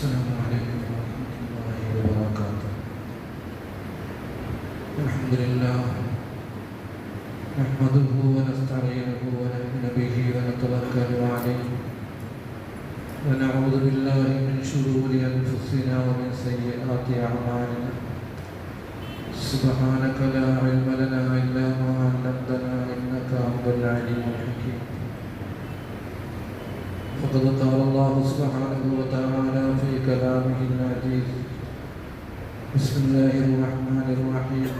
السلام عليكم ورحمة الله وبركاته. الحمد لله نحمده ونستعينه ونؤمن به ونتوكل عليه. ونعوذ بالله من شرور أنفسنا ومن سيئات أعمالنا. سبحانك لا فقد قال الله سبحانه وتعالى في كلامه العزيز. بسم الله الرحمن الرحيم.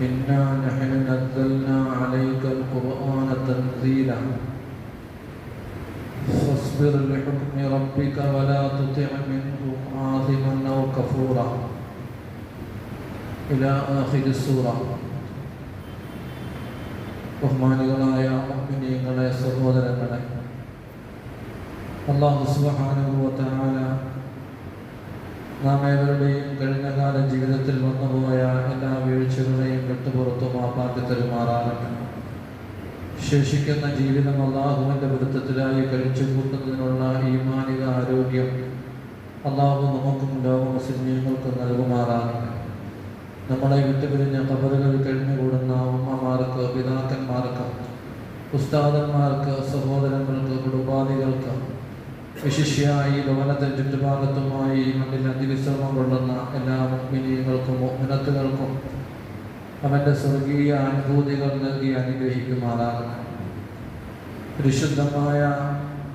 إنا نحن نزلنا عليك القرآن تنزيلا. فاصبر لحكم ربك ولا تطع منهم عاظما أو كفورا. إلى آخر السورة. ബഹുമാനികളായ മുഅ്മിനീങ്ങളെ സഹോദരങ്ങളെ അള്ളാഹു തആല നാം ഏവരുടെയും കഴിഞ്ഞകാല ജീവിതത്തിൽ വന്നുപോയ എല്ലാ വീഴ്ചകളെയും വിട്ടുപുറത്തും മാപ്പാക്കി തരുമാറാകട്ടെ. ശേഷിക്കുന്ന ജീവിതം അള്ളാഹുവിന്റെ വൃത്തത്തിലായി കഴിച്ചു കൂട്ടുന്നതിനുള്ള ഈമാനിക ആരോഗ്യം അള്ളാഹു നമുക്കും ലോക മുസ്ലിമീങ്ങൾക്കും നൽകുമാറാകട്ടെ. നമ്മളെ വിട്ടുപിരിഞ്ഞ കബറുകൾ കഴിഞ്ഞുകൂടുന്ന ഉമ്മമാർക്ക് പിതാക്കന്മാർക്ക് ഉസ്താദന്മാർക്ക് സഹോദരങ്ങൾക്ക് കുടുംബാദികൾക്ക് വിശിഷ്യായി ലോകത്തെ ചുറ്റുഭാഗത്തുമായി മണ്ണിൽ അതിവിശ്രമം കൊള്ളുന്ന എല്ലാ മുഗ്മിനീയങ്ങൾക്കും മുഗ്മിനത്തുകൾക്കും അവന്റെ സ്വർഗീയ അനുഭൂതികൾ നൽകി അനുഗ്രഹിക്കുമാറാകണം പരിശുദ്ധമായ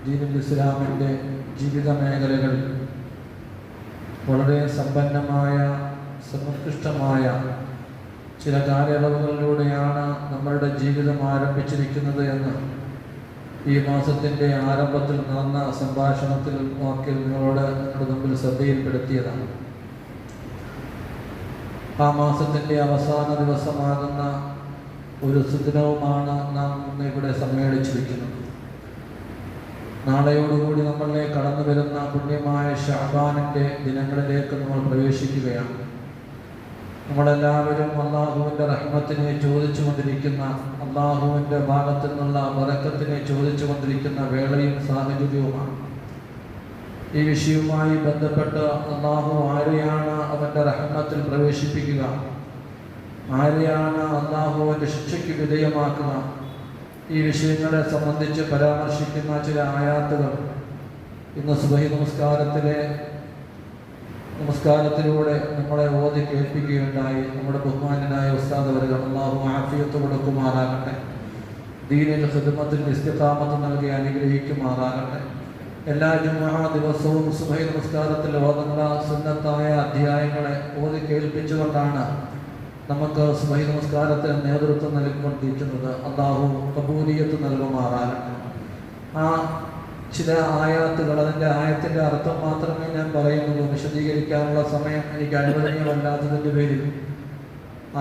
ദീനുൽ ഇസ്ലാമിന്റെ ജീവിത മേഖലകളിൽ വളരെ സമ്പന്നമായ സമുത്കൃഷ്ടമായ ചില കാലയളവുകളിലൂടെയാണ് നമ്മളുടെ ജീവിതം ആരംഭിച്ചിരിക്കുന്നത് എന്ന് ഈ മാസത്തിന്റെ ആരംഭത്തിൽ നടന്ന സംഭാഷണത്തിൽ വാക്കിൽ നിങ്ങളോട് നിങ്ങളുടെ മുമ്പിൽ ശ്രദ്ധയിൽപ്പെടുത്തിയതാണ്. ആ മാസത്തിന്റെ അവസാന ദിവസമാകുന്ന ഒരു സുദിനവുമാണ് നാം ഇന്ന് ഇവിടെ സമ്മേളിച്ചിരിക്കുന്നത്. നാളെയോടുകൂടി നമ്മളെ കടന്നു വരുന്ന പുണ്യമായ ഷാബാനിന്റെ ദിനങ്ങളിലേക്ക് നമ്മൾ പ്രവേശിക്കുകയാണ്. നമ്മളെല്ലാവരും അള്ളാഹുവിന്റെ റഹ്മത്തിനെ ചോദിച്ചു കൊണ്ടിരിക്കുന്ന അള്ളാഹുവിന്റെ ഭാഗത്തു നിന്നുള്ള വറക്കത്തിനെ ചോദിച്ചു കൊണ്ടിരിക്കുന്ന വേളയും സാഹചര്യവുമാണ്. ഈ വിഷയവുമായി ബന്ധപ്പെട്ട് അള്ളാഹു ആരെയാണ് അവന്റെ റഹ്മത്തിൽ പ്രവേശിപ്പിക്കുക ആരെയാണ് അള്ളാഹുവിന്റെ ശിക്ഷയ്ക്ക് വിധേയമാക്കുക ഈ വിഷയങ്ങളെ സംബന്ധിച്ച് പരാമർശിക്കുന്ന ചില ആയാത്തുകൾ ഇന്ന് സുബഹി നമസ്കാരത്തിലെ നമസ്കാരത്തിലൂടെ നമ്മളെ ഓതി കേൾപ്പിക്കുകയുണ്ടായി. നമ്മുടെ ബഹുമാനായ ഉസ്താദ് വരിക അള്ളാഹു ആഫിയത്ത് കൊടുക്കുമാറാകട്ടെ. ദീനിൽ ഹിദ്മത്തിൽ ഇസ്തിഖാമത്ത് നൽകി അനുഗ്രഹിക്കുമാറാകട്ടെ. എല്ലാ ജുമാ ദിവസവും സുഹൈ നമസ്കാരത്തിൽ ഓതുന്ന സുന്നത്തായ അധ്യായങ്ങളെ ഓതി കേൾപ്പിച്ചുകൊണ്ടാണ് നമുക്ക് സുഹൈ നമസ്കാരത്തിന് നേതൃത്വം നൽകിക്കൊണ്ടിരിക്കുന്നത്. അള്ളാഹു കബൂലിയത്ത് നൽകുമാറാകട്ടെ. ആ ചില ആയാത്തുകൾ അതിൻ്റെ ആയത്തിൻ്റെ അർത്ഥം മാത്രമേ ഞാൻ പറയുന്നുള്ളൂ വിശദീകരിക്കാനുള്ള സമയം എനിക്ക് അനുവദനീയമല്ലാത്തതിൻ്റെ പേരിൽ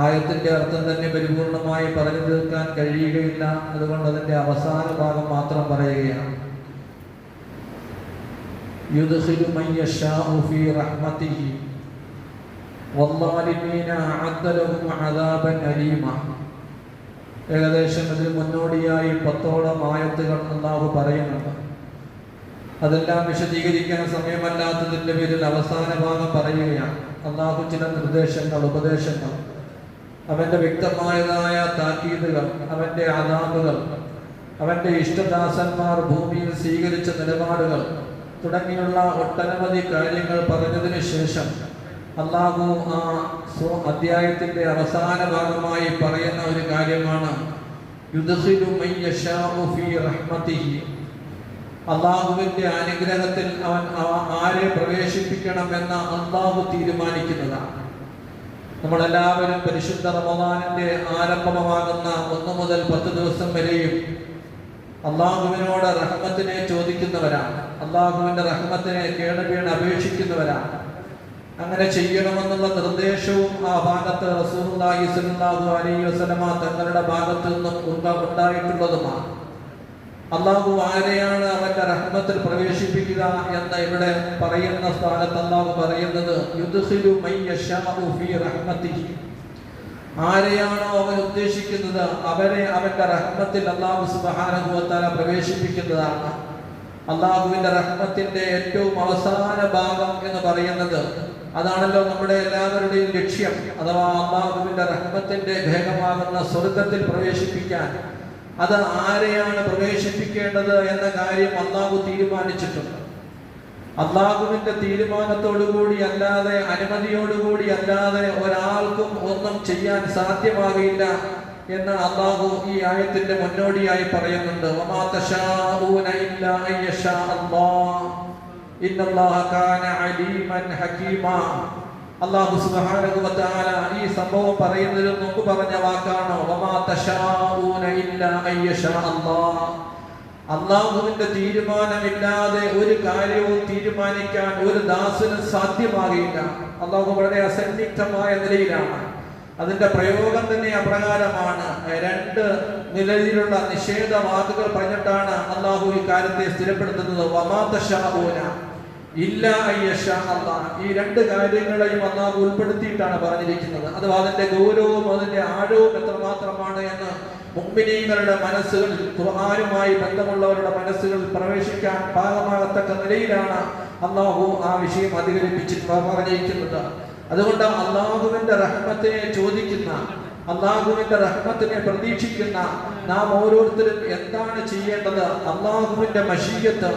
ആയത്തിൻ്റെ അർത്ഥം തന്നെ പരിപൂർണമായി പറഞ്ഞു തീർക്കാൻ കഴിയുകയില്ല അതുകൊണ്ട് അതിൻ്റെ അവസാന ഭാഗം മാത്രം പറയുകയാണ് يدخل من يشاء في رحمته والظالمين أعد لهم عذابا أليما ഏകദേശം ഇതിന് മുന്നോടിയായി പത്തോളം ആയത്തുകൾ അള്ളാഹു പറയുന്നുണ്ട് അതെല്ലാം വിശദീകരിക്കാൻ സമയമല്ലാത്തതിന്റെ പേരിൽ അവസാന ഭാഗം പറയുകയാണ്. അള്ളാഹു ചില നിർദ്ദേശങ്ങൾ ഉപദേശങ്ങൾ. അവന്റെ വ്യക്തമായതായ താക്കീതുകൾ അവന്റെ ആദാബുകൾ അവന്റെ ഇഷ്ടദാസന്മാർ ഭൂമിയിൽ സ്വീകരിച്ച നിലപാടുകൾ തുടങ്ങിയുള്ള ഒട്ടനവധി കാര്യങ്ങൾ പറഞ്ഞതിന് ശേഷം അള്ളാഹു ആ അധ്യായത്തിന്റെ അവസാന ഭാഗമായി പറയുന്ന ഒരു കാര്യമാണ്. അള്ളാഹുവിന്റെ അനുഗ്രഹത്തിൽ അവൻ ആരെ പ്രവേശിപ്പിക്കണം എന്ന അള്ളാഹു തീരുമാനിക്കുന്നതാണ്. നമ്മളെല്ലാവരും പരിശുദ്ധ റമദാനിന്റെ ആരംഭമാകുന്ന ഒന്ന് മുതൽ പത്ത് ദിവസം വരെയും അള്ളാഹുവിനോട് റഹ്മത്തിനെ ചോദിക്കുന്നവരാണ്. അള്ളാഹുവിന്റെ റഹ്മത്തിനെ കേടുവീണ് അപേക്ഷിക്കുന്നവരാണ്. അങ്ങനെ ചെയ്യണമെന്നുള്ള നിർദ്ദേശവും ആ ഭാഗത്ത് സ്വല്ലല്ലാഹു അലൈഹി തങ്ങളുടെ ഭാഗത്തു നിന്നും ഉണ്ടായിട്ടുള്ളതുമാണ്. അള്ളാഹു ആരെയാണ് അവന്റെ റഹ്മത്തിൽ പ്രവേശിപ്പിക്കുക എന്ന് ഇവിടെ പറയുന്ന സ്ഥാനത്ത് അള്ളാഹു പറയുന്നത് ആരെയാണോ അവൻ ഉദ്ദേശിക്കുന്നത് അവരെ അവന്റെ റഹ്മത്തിൽ അള്ളാഹു സുബാനുഭവത്താല പ്രവേശിപ്പിക്കുന്നതാണ്. അള്ളാഹുവിന്റെ റഹ്മത്തിന്റെ ഏറ്റവും അവസാന ഭാഗം എന്ന് പറയുന്നത് അതാണല്ലോ നമ്മുടെ എല്ലാവരുടെയും ലക്ഷ്യം. അഥവാ അള്ളാഹുവിന്റെ റഹ്മത്തിന്റെ ഭേദമാകുന്ന സ്വർഗത്തിൽ പ്രവേശിപ്പിക്കാൻ അത് ആരെയാണ് പ്രവേശിപ്പിക്കേണ്ടത് എന്ന കാര്യം അള്ളാഹു തീരുമാനിച്ചിട്ടുണ്ട്. അള്ളാഹുവിന്റെ തീരുമാനത്തോടുകൂടി അല്ലാതെ അനുമതിയോടുകൂടി അല്ലാതെ ഒരാൾക്കും ഒന്നും ചെയ്യാൻ സാധ്യമാകില്ല എന്ന് അള്ളാഹു ഈ ആയത്തിന്റെ മുന്നോടിയായി പറയുന്നുണ്ട്. ഇന്നല്ലാഹ കാന അലീമൻ ഹകീമാ. അള്ളാഹു വ ഈ സംഭവം പറയുന്നതിന് മുമ്പ് പറഞ്ഞ വാക്കാണോ. അള്ളാഹുവിന്റെ തീരുമാനമില്ലാതെ ഒരു കാര്യവും തീരുമാനിക്കാൻ ഒരു ദാസന് സാധ്യമാകില്ല. അള്ളാഹു വളരെ അസന്നിഗ്ധമായ നിലയിലാണ്. അതിന്റെ പ്രയോഗം തന്നെ അപ്രകാരമാണ്. രണ്ട് നിലയിലുള്ള നിഷേധ വാക്കുകൾ പറഞ്ഞിട്ടാണ് അള്ളാഹു ഈ കാര്യത്തെ സ്ഥിരപ്പെടുത്തുന്നത്. വമാതശാഊന ഇല്ല ഈ രണ്ട് കാര്യങ്ങളെയും അള്ളാഹ് ഉൾപ്പെടുത്തിയിട്ടാണ് പറഞ്ഞിരിക്കുന്നത്. അഥവാ അതിന്റെ ഗൗരവവും അതിന്റെ ആഴവും എത്രമാത്രമാണ് എന്ന് മുമ്പിനീങ്ങളുടെ മനസ്സുകളിൽ ആരുമായി ബന്ധമുള്ളവരുടെ മനസ്സുകളിൽ പ്രവേശിക്കാൻ പാകമാകത്തക്ക നിലയിലാണ് അള്ളാഹു ആ വിഷയം അധികരിപ്പിച്ച് പറഞ്ഞിരിക്കുന്നത്. അതുകൊണ്ട് അള്ളാഹുവിന്റെ റഹ്മത്തിനെ ചോദിക്കുന്ന അള്ളാഹുവിന്റെ റഹ്മത്തിനെ പ്രതീക്ഷിക്കുന്ന നാം ഓരോരുത്തരും എന്താണ് ചെയ്യേണ്ടത്? അള്ളാഹുവിന്റെ മഷീയത്ത്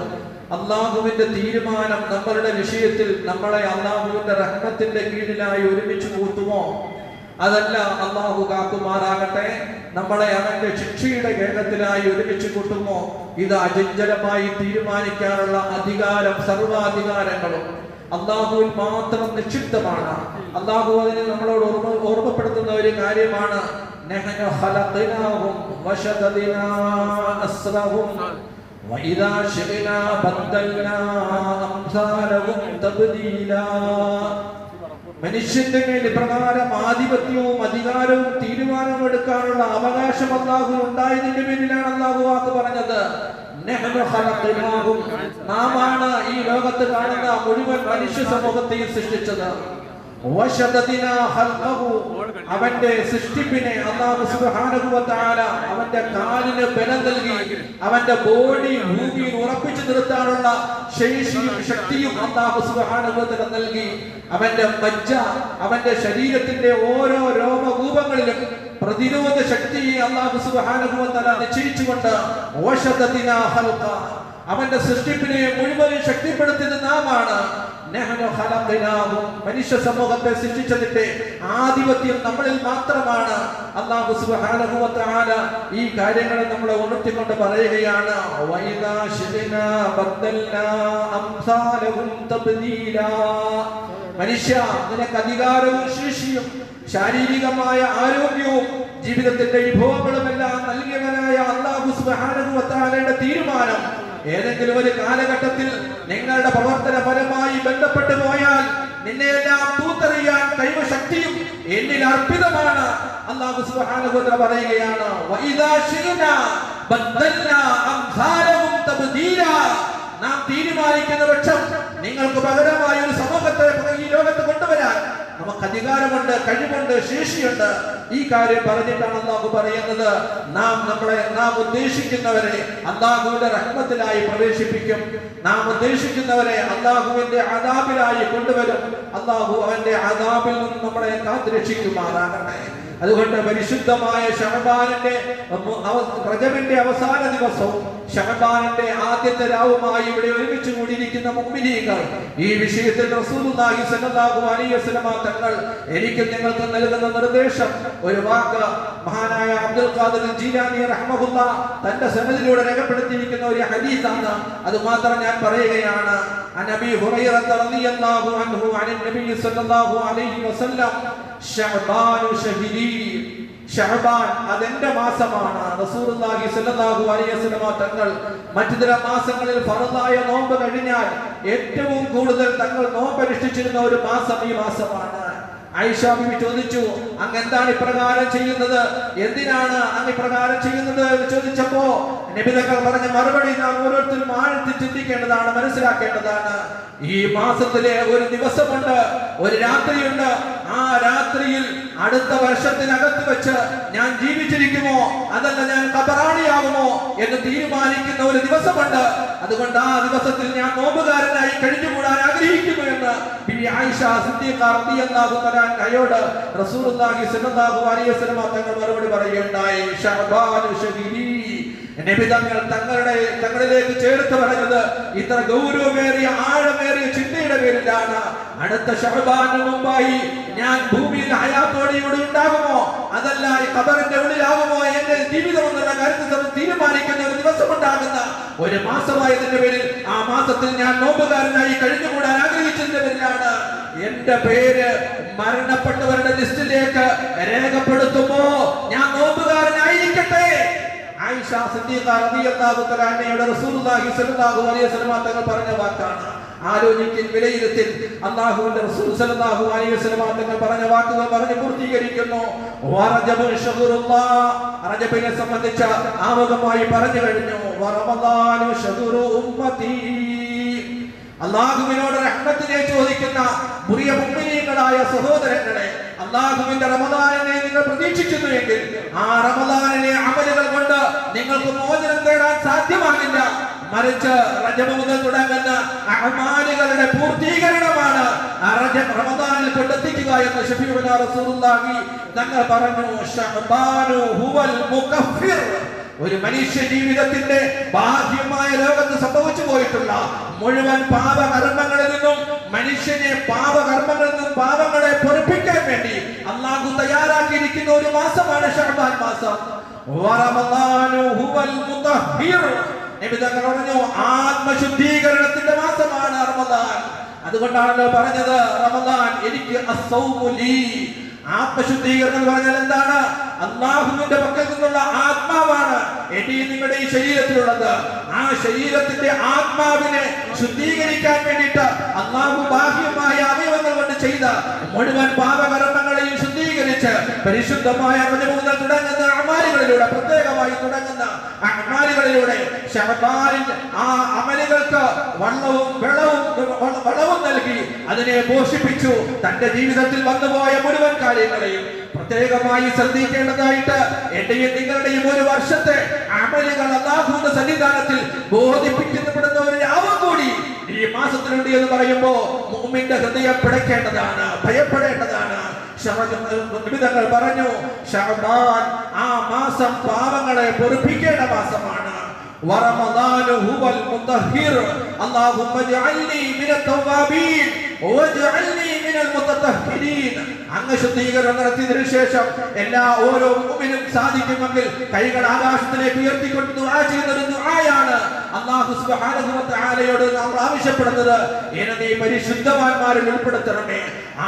അള്ളാഹുവിന്റെ തീരുമാനം നമ്മളുടെ വിഷയത്തിൽ നമ്മളെ അള്ളാഹുവിന്റെ റഹ്മത്തിന്റെ കീഴിലായി ഒരുമിച്ച് കൂട്ടുമോ? അതല്ല അള്ളാഹു കാക്കുമാറാകട്ടെ. നമ്മളെ അവന്റെ ശിക്ഷയുടെ കേരളത്തിലായി ഒരുമിച്ച് കൂട്ടുമോ? ഇത് അചഞ്ചലമായി തീരുമാനിക്കാനുള്ള അധികാരം സർവാധികാരങ്ങളും അള്ളാഹുവിൽ മാത്രം നിക്ഷിപ്തമാണ്. അള്ളാഹു അതിന് നമ്മളോട് ഓർമ്മ ഓർമ്മപ്പെടുത്തുന്ന ഒരു കാര്യമാണ്. നഹ്നു ഖലഖനാഹും വശദദിനാ അസ്റഹും وإذا شئنا بدلنا أمثالهم تبديلا മനുഷ്യന്റെ മേൽ ഇപ്രകാരം ആധിപത്യവും അധികാരവും തീരുമാനമെടുക്കാനുള്ള അവകാശം അള്ളാഹു ഉണ്ടായതിന്റെ പേരിലാണ് അള്ളാഹു വാക്ക് പറഞ്ഞത് നഹ്നു ഖലഖനാഹും. നാമാണ് ഈ ലോകത്ത് കാണുന്ന മുഴുവൻ മനുഷ്യ സമൂഹത്തെയും സൃഷ്ടിച്ചത് വശദദിനാ ഖൽഖഹു. അവന്റെ സൃഷ്ടിപ്പിനെ അവന്റെ കാലിന് ബലം നൽകി അവന്റെ ബോഡി ഭൂമിയിൽ ഉറപ്പിച്ചു നിർത്താനുള്ള ശേഷിയും ശക്തിയും അള്ളാഹു വ നൽകി അവന്റെ മജ്ജ അവന്റെ ശരീരത്തിന്റെ ഓരോ രോമകൂപങ്ങളിലും പ്രതിരോധ ശക്തിയെ അള്ളാഹു വ നിശ്ചയിച്ചുകൊണ്ട് ഖൽഖ. അവന്റെ സൃഷ്ടിപ്പിനെ മുഴുവനും ശക്തിപ്പെടുത്തിയത് നാമാണ്. മനുഷ്യ സമൂഹത്തെ സൃഷ്ടിച്ചതിന്റെ ആധിപത്യം നമ്മളിൽ മാത്രമാണ്. അള്ളാഹു തആല ഈ കാര്യങ്ങളെ നമ്മളെ ഉണർത്തിക്കൊണ്ട് പറയുകയാണ്. മനുഷ്യ നിനക്ക് അധികാരവും ശേഷിയും ശാരീരികമായ ആരോഗ്യവും ജീവിതത്തിന്റെ വിഭവങ്ങളും എല്ലാം നൽകിയവനായ അള്ളാഹു തആലയുടെ തീരുമാനം ഏതെങ്കിലും ഒരു കാലഘട്ടത്തിൽ നിങ്ങളുടെ പ്രവർത്തന ഫലമായി ബന്ധപ്പെട്ടു പോയാൽ നിന്നെല്ലാം തൂത്തെറിയാൻ ദൈവശക്തിയും എന്നിൽ അർപ്പിതമാണ്. അള്ളാഹു സുബ്ഹാനഹു പറയുകയാണ് വഇദാ ശിഅ്നാ ബദ്ദൽനാ അംസാലഹും തബ്ദീലാ. നാം തീരുമാനിക്കുന്ന പക്ഷം നിങ്ങൾക്ക് പകരമായ ഒരു സമൂഹത്തെ ഈ ലോകത്ത് കൊണ്ടുവരാൻ നമുക്ക് അധികാരമുണ്ട് കഴിവുണ്ട് ശേഷിയുണ്ട്. ഈ കാര്യം പറഞ്ഞിട്ടാണ് അള്ളാഹു പറയുന്നത്. നാം നമ്മളെ നാം ഉദ്ദേശിക്കുന്നവരെ അള്ളാഹുവിന്റെ റഹ്മത്തിലായി പ്രവേശിപ്പിക്കും. നാം ഉദ്ദേശിക്കുന്നവരെ അള്ളാഹുവിന്റെ അതാബിലായി കൊണ്ടുവരും. അള്ളാഹു അവന്റെ അതാബിൽ നിന്ന് നമ്മളെ കാത്തുരക്ഷിക്കുമാറാകട്ടെ. അതുകൊണ്ട് പരിശുദ്ധമായ ഷഹബാനന്റെ പ്രജവിന്റെ അവസാന ദിവസവും ഷഹബാനന്റെ ആദ്യത്തെ രാവുമായി ഇവിടെ ഒരുമിച്ച് കൂടിയിരിക്കുന്ന മുമ്പിനീകൾ ഈ വിഷയത്തിൽ റസൂലുള്ളാഹി സ്വല്ലല്ലാഹു അലൈഹി തങ്ങൾ എനിക്ക് നിങ്ങൾക്ക് നൽകുന്ന നിർദ്ദേശം ഒരു വാക്ക് മഹാനായ അബ്ദുൽ ഖാദിർ ജീലാനി റഹ്മഹുല്ല തന്റെ സനദിലൂടെ രേഖപ്പെടുത്തിയിരിക്കുന്ന ഒരു ഹദീസാണ്. അത് മാത്രം ഞാൻ പറയുകയാണ്. അനബി ഹുറൈറ റളിയല്ലാഹു അൻഹു അനിൽ നബി സ്വല്ലല്ലാഹു അലൈഹി വസല്ലം ഷഅബാനു ഷഹീദി. ഷഹബാൻ അതെന്റെ മാസമാണ്. റസൂലുള്ളാഹി സ്വല്ലല്ലാഹു അലൈഹി വസല്ലം തങ്ങൾ മറ്റു ചില മാസങ്ങളിൽ ഫർളായ നോമ്പ് കഴിഞ്ഞാൽ ഏറ്റവും കൂടുതൽ തങ്ങൾ നോമ്പ് അനുഷ്ഠിച്ചിരുന്ന ഒരു മാസം ഈ മാസമാണ്. ആയിഷ ബിബി ചോദിച്ചു അങ്ങ് എന്താണ് ഇപ്രകാരം ചെയ്യുന്നത്? എന്തിനാണ് അങ്ങ് ഇപ്രകാരം ചെയ്യുന്നത്? എന്ന് ചോദിച്ചപ്പോ നബിതകൾ പറഞ്ഞ മറുപടി നാം ഓരോരുത്തരും ആഴത്തിൽ ചിന്തിക്കേണ്ടതാണ് മനസ്സിലാക്കേണ്ടതാണ്. ഈ മാസത്തിലെ ഒരു ദിവസമുണ്ട് ഒരു രാത്രിയുണ്ട്. ആ രാത്രിയിൽ അടുത്ത വർഷത്തിനകത്ത് വെച്ച് ഞാൻ ജീവിച്ചിരിക്കുമോ? അതല്ല ഞാൻ കബറാണിയാകുമോ എന്ന് തീരുമാനിക്കുന്ന ഒരു ദിവസമുണ്ട്. അതുകൊണ്ട് ആ ദിവസത്തിൽ ഞാൻ നോമ്പുകാരനായി കഴിഞ്ഞുകൂടാൻ ആഗ്രഹിക്കുന്നു എന്ന് ബിബി ആയിഷ വസല്ലം തങ്ങൾ മറുപടി പറയുണ്ടായി ശഹീദി നബി തങ്ങളുടെ തങ്ങളിലേക്ക് ചേർത്ത് പറഞ്ഞത് ഇത്ര ഗൗരവമേറിയ ആഴമേറിയ ചിന്തയുടെ പേരിലാണ്. അടുത്ത ഷഹബാന് മുമ്പായി ഞാൻ ഭൂമിയിൽ ഹയാത്തോടെയോടെ ഉണ്ടാകുമോ? അതല്ല ഈ ഖബറിന്റെ ഉള്ളിലാകുമോ? എന്റെ ജീവിതം എന്നുള്ള കാര്യത്തിൽ തീരുമാനിക്കുന്ന ഒരു ദിവസം ഉണ്ടാകുന്ന ഒരു മാസമായതിന്റെ പേരിൽ ആ മാസത്തിൽ ഞാൻ നോമ്പുകാരനായി കഴിഞ്ഞുകൂടാൻ ആഗ്രഹിച്ചതിന്റെ പേരിലാണ്. എന്റെ പേര് മരണപ്പെട്ടവരുടെ ലിസ്റ്റിലേക്ക് രേഖപ്പെടുത്തുമോ? ഞാൻ നോമ്പുകാരനായിരിക്കട്ടെ. ആയിഷ സിദ്ദീഖ റളിയല്ലാഹു തആല അൻഹയുടെ റസൂലുള്ളാഹി സ്വല്ലല്ലാഹു അലൈഹി വസല്ലം തങ്ങൾ പറഞ്ഞ വാക്കാണ്. ആലോചിക്കൽ വിലയിരുത്തിൽ അള്ളാഹുവിന്റെ റസൂൽ സല്ലല്ലാഹു അലൈഹി വസല്ലം തങ്ങൾ പറഞ്ഞ വാക്കുകൾ പറഞ്ഞു പൂർത്തീകരിക്കുന്നു. വറജബു ശഹറുല്ലാഹ് റജബിനെ സംബന്ധിച്ച ആമുഖമായി പറഞ്ഞു കഴിഞ്ഞു. വറമദാനു ശഹറു ഉമ്മത്തി. അള്ളാഹുവിനോട് റഹ്മത്തിനെ ചോദിക്കുന്ന മുറിയ മുമ്പിനീങ്ങളായ സഹോദരങ്ങളെ അള്ളാഹുവിന്റെ റമദാനിനെ നിങ്ങൾ പ്രതീക്ഷിക്കുന്നു എങ്കിൽ ആ റമദാനിലെ അമലുകൾ കൊണ്ട് നിങ്ങൾക്ക് മോചനം തേടാൻ സാധ്യമാകില്ല. മറിച്ച് റജബ് മുതൽ തുടങ്ങുന്ന അഹമാലുകളുടെ പൂർത്തീകരണമാണ് റമദാനിൽ കൊണ്ടെത്തിക്കുക എന്ന് ഷഫിയുടെ റസൂലുള്ളാഹി തങ്ങൾ പറഞ്ഞു ഹുവൽ ഒരു മനുഷ്യ ജീവിതത്തിന്റെ ബാഹ്യമായ ലോകത്ത് സംഭവിച്ചു പോയിട്ടുള്ള മുഴുവൻ പാപകർമ്മങ്ങളിൽ നിന്നും മനുഷ്യനെ പാപകർമ്മങ്ങളിൽ നിന്നും പാപങ്ങളെ പൊറിപ്പിക്കാൻ വേണ്ടി അള്ളാഹു തയ്യാറാക്കിയിരിക്കുന്ന ഒരു മാസമാണ് ഷഹബാൻ മാസം. പറഞ്ഞു ആത്മശുദ്ധീകരണത്തിന്റെ മാസമാണ് റമദാൻ. അതുകൊണ്ടാണല്ലോ പറഞ്ഞത് റമദാൻ എനിക്ക്. ആത്മശുദ്ധീകരണം എന്ന് പറഞ്ഞാൽ എന്താണ്? അള്ളാഹുവിന്റെ പക്കൽ നിന്നുള്ള ആത്മാവാണ് എടി നിങ്ങളുടെ ഈ ശരീരത്തിലുള്ളത്. ആ ശരീരത്തിന്റെ ആത്മാവിനെ ശുദ്ധീകരിക്കാൻ വേണ്ടിയിട്ട് അള്ളാഹു ബാഹ്യമായ അവയവങ്ങൾ കൊണ്ട് ചെയ്ത മുഴുവൻ പാപകർമ്മങ്ങളെയും ശുദ്ധീകരിച്ച് പരിശുദ്ധമായ മുതൽ തുടങ്ങുന്ന അമാലികളിലൂടെ പ്രത്യേകമായി തുടങ്ങുന്ന അമാലികളിലൂടെ ശബാലിൻ ആ അമലുകൾക്ക് വള്ളവും വെള്ളവും വളവും നൽകി അതിനെ പോഷിപ്പിച്ചു. തന്റെ ജീവിതത്തിൽ വന്നുപോയ മുഴുവൻ കാര്യങ്ങളെയും പ്രത്യേകമായി ശ്രദ്ധിക്കേണ്ടതായിട്ട് എന്റെയും നിങ്ങളുടെയും ഒരു വർഷത്തെ അമലുകൾ അതാകുന്ന സന്നിധാനത്തിൽ ബോധിപ്പിക്കപ്പെടുന്ന ഒരു കൂടി ഈ മാസത്തിലുണ്ട് എന്ന് പറയുമ്പോ മുമ്മിന്റെ ഹൃദയം പിടയ്ക്കേണ്ടതാണ് ഭയപ്പെടേണ്ടതാണ്. വിധങ്ങൾ പറഞ്ഞു ഷഹബാൻ ആ മാസം പാവങ്ങളെ പൊറുപ്പിക്കേണ്ട മാസമാണ് ورمضان هو المطهر اللهم اجعلني من التوابين واجعلني من المتطهرين അങ്ങ് ശുദ്ധീകരണം ശേഷം എല്ലാ ഓരോ മുമ്പിനും സാധിക്കുമെങ്കിൽ കൈകൾ ആകാശത്തിലേക്ക് ഉയർത്തിക്കൊണ്ട് ദുആ ചെയ്യുന്ന ഒരു ദുആയാണ്. അല്ലാഹു സുബ്ഹാനഹു വ തആലയോട് നാം ആവശ്യപ്പെടുന്നത് എന്നെ നീ പരിശുദ്ധവാന്മാരിൽ ഉൾപ്പെടുത്തണമേ.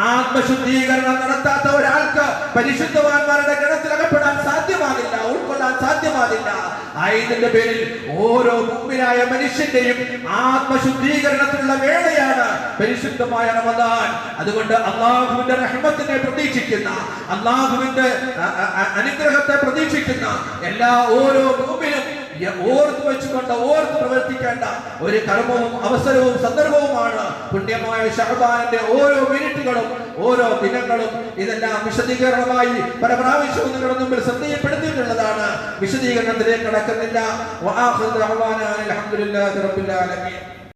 ആത്മശുദ്ധീകരണം നടത്താത്ത ഒരാൾക്ക് പരിശുദ്ധവാന്മാരുടെ ഗണത്തിൽ അകപ്പെടാൻ സാധ്യമാകില്ല ഉൾക്കൊള്ളാൻ സാധ്യമാകില്ല. ആയതിന്റെ പേരിൽ ഓരോ മുമ്പിലായ മനുഷ്യന്റെയും ആത്മശുദ്ധീകരണത്തിനുള്ള വേളയാണ് പരിശുദ്ധമായ റമദാൻ. അതുകൊണ്ട് അള്ളാഹുവിന്റെ റഹ്മത്തിനെ പ്രതീക്ഷിക്കുന്ന അള്ളാഹുവിന്റെ അനുഗ്രഹത്തെ പ്രതീക്ഷിക്കുന്ന എല്ലാ ഓരോ ഗ്രൂപ്പിലും ഓർത്ത് വെച്ചുകൊണ്ട് ഓർത്ത് പ്രവർത്തിക്കേണ്ട ഒരു കർമ്മവും അവസരവും സന്ദർഭവുമാണ് പുണ്യമായ ഷഹബാനിന്റെ ഓരോ മിനിറ്റുകളും ഓരോ ദിനങ്ങളും. ഇതെല്ലാം വിശദീകരണമായി പല പ്രാവശ്യവും നിങ്ങളുടെ മുമ്പിൽ ശ്രദ്ധയപ്പെടുത്തിയിട്ടുള്ളതാണ് വിശദീകരണത്തിലേക്ക് കടക്കുന്നില്ല. അൽഹംദുലില്ലാഹി റബ്ബിൽ ആലമീൻ.